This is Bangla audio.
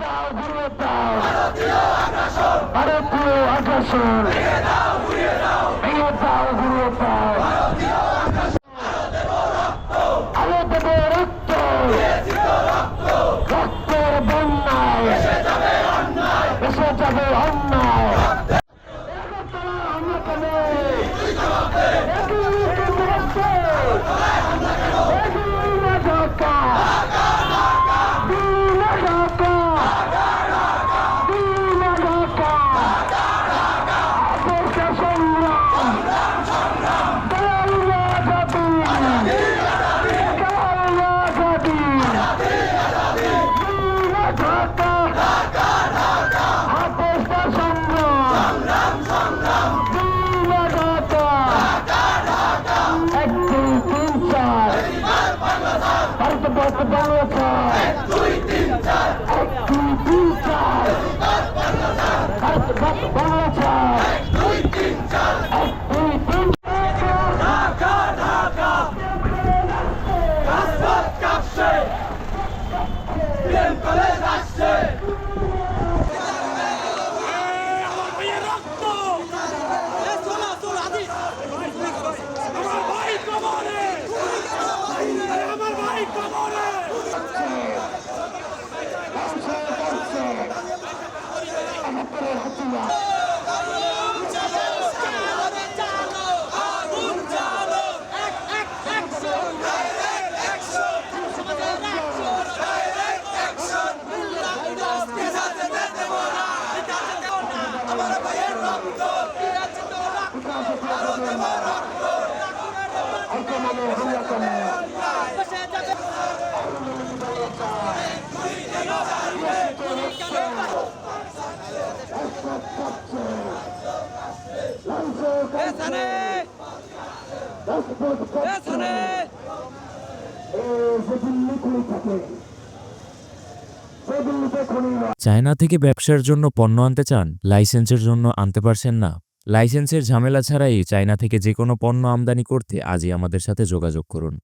দাও ঘুরিয়ে দাও ঢাকা আপোষে সংগ্রাম দিন ঢাকা এক দুই তিন চার ভারত ভারত বাংলা চার এক দুই তিন চার ভারত ভারত বাংলা চার এক দুই তিন আমার ভাইয়ের রক্ত আমার ভাই কবরে আমার ভাই কবরে আক্রমণে হামলা করে রাজপথ কাঁপছে এই যে দিল্লি খুলে থাকে খনি চায়না থেকে ব্যবসার জন্য পণ্য আনতে চান লাইসেন্সের জন্য আনতে পারছেন না। লাইসেন্সের ঝামেলা ছাড়াই চায়না থেকে যে কোনো পণ্য আমদানি করতে আজই আমাদের সাথে যোগাযোগ করুন।